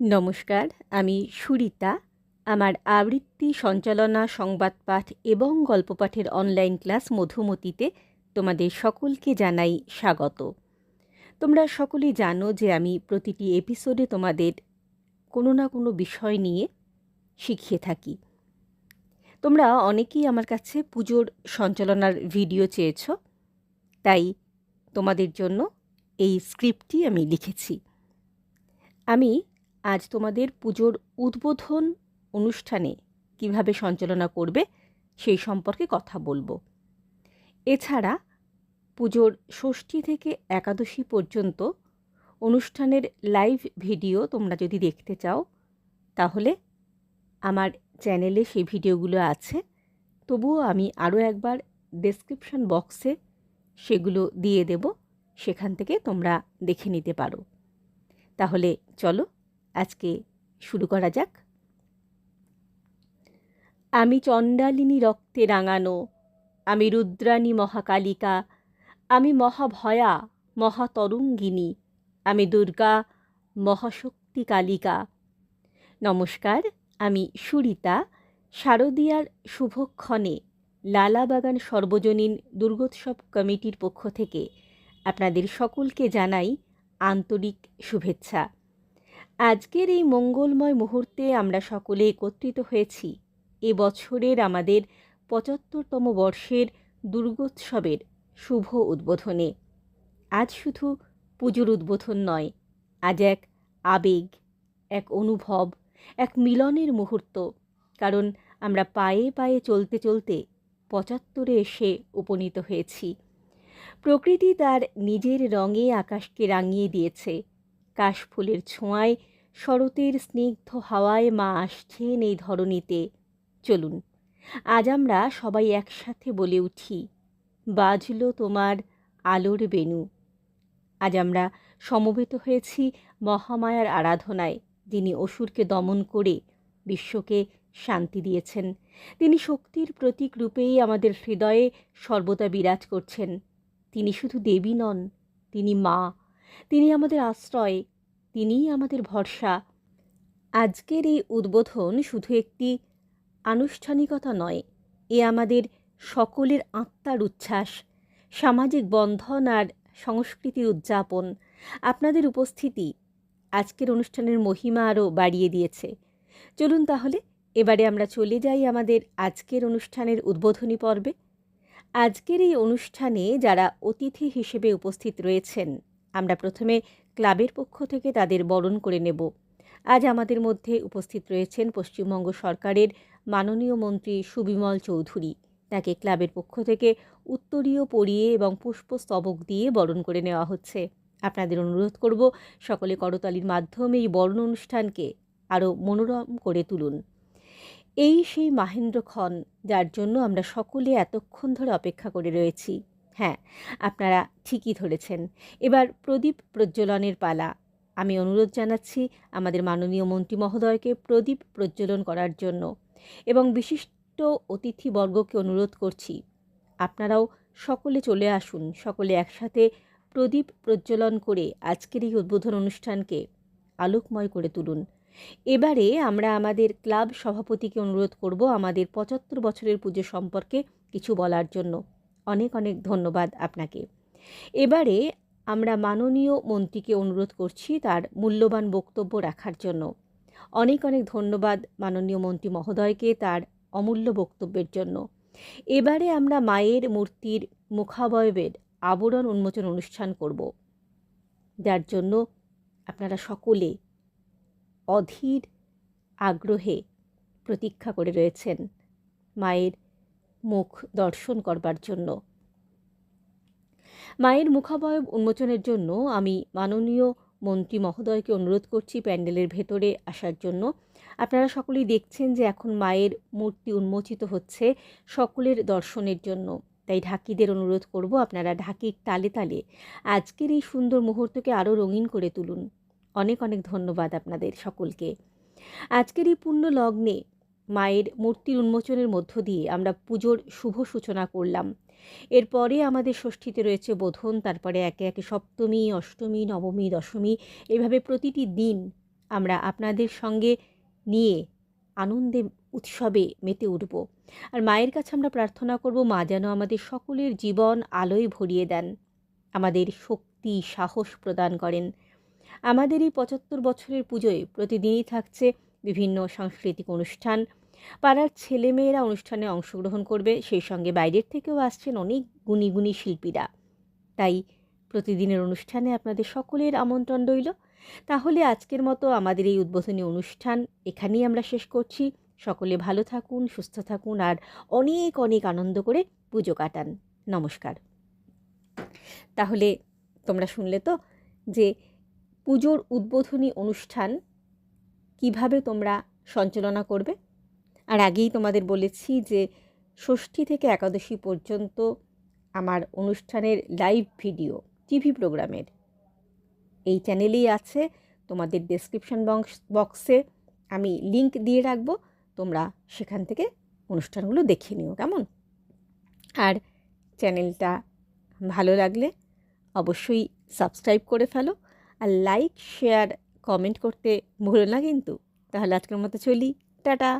নমস্কার, আমি সুরিতা। আমার আবৃত্তি সঞ্চালনা সংবাদ পাঠ এবং গল্প পাঠের অনলাইন ক্লাস মধুমতিতে তোমাদের সকলকে জানাই স্বাগত। তোমরা সকলেই জানো যে আমি প্রতিটি এপিসোডে তোমাদের কোনো না কোনো বিষয় নিয়ে শিখিয়ে থাকি। তোমরা অনেকেই আমার কাছে পুজোর সঞ্চালনার ভিডিও চেয়েছ, তাই তোমাদের জন্য এই স্ক্রিপ্টটি আমি লিখেছি। আমি আজ তোমাদের পুজোর উদ্বোধন অনুষ্ঠানে কীভাবে সঞ্চালনা করবে সেই সম্পর্কে কথা বলব। এছাড়া পুজোর ষষ্ঠী থেকে একাদশী পর্যন্ত অনুষ্ঠানের লাইভ ভিডিও তোমরা যদি দেখতে চাও, তাহলে আমার চ্যানেলে সেই ভিডিওগুলো আছে। তবুও আমি আরও একবার ডেসক্রিপশন বক্সে সেগুলো দিয়ে দেব, সেখান থেকে তোমরা দেখে নিতে পারো। তাহলে চলো আজকে শুরু করা যাক। আমি চণ্ডালিনী রক্তে রাঙানো, আমি রুদ্রাণী মহাকালিকা, আমি মহাভয়া, মহাতরঙ্গিনী, আমি দুর্গা, মহাশক্তি কালিকা। নমস্কার, আমি সুরিতা, শারদীয়ার শুভক্ষণে লালাবাগান সর্বজনীন দুর্গোৎসব কমিটির পক্ষ থেকে আপনাদের সকলকে জানাই আন্তরিক শুভেচ্ছা। আজকের এই মঙ্গলময় মুহূর্তে আমরা সকলে একত্রিত হয়েছি। এ বছরের আমাদের পঁচাত্তরতম বর্ষের দুর্গোৎসবের শুভ উদ্বোধনে। আজ শুধু পুজোর উদ্বোধন নয়, আজ এক আবেগ, এক অনুভব, এক মিলনের মুহূর্ত। কারণ আমরা পায়ে পায়ে চলতে চলতে পঁচাত্তরে এসে উপনীত হয়েছি। প্রকৃতি তার নিজের রঙে আকাশকে রাঙিয়ে দিয়েছে। কাশফুলের ছোঁয়ায় শরতের স্নিগ্ধ হাওয়ায় মা আসছেন এই ধরনীতে চলুন, আজ আমরা সবাই একসাথে বলে উঠি, বাজল তোমার আলোর বেনু আজ আমরা সমবেত হয়েছি মহামায়ার আরাধনায়, যিনি অসুরকে দমন করে বিশ্বকে শান্তি দিয়েছেন। তিনি শক্তির প্রতীক রূপেই আমাদের হৃদয়ে সর্বদা বিরাজ করছেন। তিনি শুধু দেবী নন, তিনি মা। তিনি আমাদের আশ্রয়, তিনিই আমাদের ভরসা। আজকের এই উদ্বোধন শুধু একটি আনুষ্ঠানিকতা নয়, এ আমাদের সকলের আত্মার উচ্ছ্বাস, সামাজিক বন্ধন আর সংস্কৃতির উদযাপন। আপনাদের উপস্থিতি আজকের অনুষ্ঠানের মহিমা আরও বাড়িয়ে দিয়েছে। চলুন তাহলে, এবারে আমরা চলে যাই আমাদের আজকের অনুষ্ঠানের উদ্বোধনী পর্বে। আজকের এই অনুষ্ঠানে যারা অতিথি হিসেবে উপস্থিত রয়েছেন আমরা প্রথমে ক্লাবের পক্ষ থেকে তাদের বরণ করে নেব। আজ আমাদের মধ্যে উপস্থিত রয়েছেন পশ্চিমবঙ্গ সরকারের মাননীয় মন্ত্রী সুবিমল চৌধুরী। তাকে ক্লাবের পক্ষ থেকে উত্তরীয় পরিয়ে এবং পুষ্পস্তবক দিয়ে বরণ করে নেওয়া হচ্ছে। আপনাদের অনুরোধ করব সকলে করতালির মাধ্যমে এই বরণ অনুষ্ঠানকে আরও মনোরম করে তুলুন। এই সেই মাহেন্দ্র যার জন্য আমরা সকলে এতক্ষণ ধরে অপেক্ষা করে রয়েছি। হ্যাঁ আপনারা ঠিকই ধরেছেন। এবার প্রদীপ প্রজ্বলনের পালা। আমি অনুরোধ জানাচ্ছি আমাদের মাননীয় মন্ত্রী মহোদয়কে প্রদীপ প্রজ্বলন করার জন্য এবং বিশিষ্ট অতিথিবর্গকে অনুরোধ করছি, আপনারাও সকলে চলে আসুন, সকলে একসাথে প্রদীপ প্রজ্বলন করে আজকের এই উদ্বোধন অনুষ্ঠানকে আলোকময় করে তুলুন। এবারে আমরা আমাদের ক্লাব সভাপতিকে অনুরোধ করব আমাদের পঁচাত্তর বছরের পুজো সম্পর্কে কিছু বলার জন্য। অনেক অনেক ধন্যবাদ আপনাকে। এবারে আমরা মাননীয় মন্ত্রীকে অনুরোধ করছি তার মূল্যবান বক্তব্য রাখার জন্য। অনেক অনেক ধন্যবাদ মাননীয় মন্ত্রী মহোদয়কে তার অমূল্য বক্তব্যের জন্য। এবারে আমরা মায়ের মূর্তির মুখাবয়বের আবরণ উন্মোচন অনুষ্ঠান করব। যার জন্য আপনারা সকলে অধীর আগ্রহে প্রতীক্ষা করে রয়েছেন মায়ের মুখ দর্শন করবার জন্য। মায়ের মুখাবয়ব উন্মোচনের জন্য আমি মাননীয় মন্ত্রী মহোদয়কে অনুরোধ করছি প্যান্ডেলের ভেতরে আসার জন্য। আপনারা সকলেই দেখছেন যে এখন মায়ের মূর্তি উন্মোচিত হচ্ছে সকলের দর্শনের জন্য। তাই ঢাকিদের অনুরোধ করব আপনারা ঢাকির তালে তালে আজকের এই সুন্দর মুহূর্তকে আরও রঙিন করে তুলুন। অনেক অনেক ধন্যবাদ আপনাদের সকলকে। আজকের এই পূর্ণ লগ্নে মায়ের মূর্তির উন্মোচনের মধ্য দিয়ে আমরা পুজোর শুভ সূচনা করলাম। এরপরে আমাদের ষষ্ঠীতে রয়েছে বোধন, তারপরে একে একে সপ্তমী, অষ্টমী, নবমী, দশমী, এভাবে প্রতিটি দিন আমরা আপনাদের সঙ্গে নিয়ে আনন্দে, উৎসবে মেতে উঠব। আর মায়ের কাছে আমরা প্রার্থনা করব, মা যেন আমাদের সকলের জীবন আলোয় ভরিয়ে দেন, আমাদের শক্তি, সাহস প্রদান করেন। আমাদের এই পঁচাত্তর বছরের পুজোয় প্রতিদিনই থাকছে বিভিন্ন সাংস্কৃতিক অনুষ্ঠান পাড়ার ছেলেমেয়েরা অনুষ্ঠানে অংশগ্রহণ করবে। সেই সঙ্গে বাইরের থেকেও আসছেন অনেক গুণী গুণী শিল্পীরা। তাই প্রতিদিনের অনুষ্ঠানে আপনাদের সকলের আমন্ত্রণ রইল। তাহলে আজকের মতো আমাদের এই উদ্বোধনী অনুষ্ঠান এখানেই আমরা শেষ করছি। সকলে ভালো থাকুন, সুস্থ থাকুন আর অনেক অনেক আনন্দ করে পুজো কাটান। নমস্কার। তাহলে তোমরা শুনলে তো যে পুজোর উদ্বোধনী অনুষ্ঠান কীভাবে তোমরা সঞ্চালনা করবে? আর আগেই তোমাদের বলেছি যে ষষ্ঠী থেকে একাদশী পর্যন্ত আমার অনুষ্ঠানের লাইভ ভিডিও টিভি প্রোগ্রামের এই চ্যানেলেই আছে। তোমাদের ডেসক্রিপশন বক্স আমি লিংক দিয়ে রাখব। তোমরা সেখান থেকে অনুষ্ঠানগুলো দেখে নিও, কেমন? আর চ্যানেলটা ভালো লাগলে অবশ্যই সাবস্ক্রাইব করে ফেলো। আর লাইক শেয়ার কমেন্ট করতে ভুলো না কিন্তু। তাহলে আজকের মতো চলি। টাটা!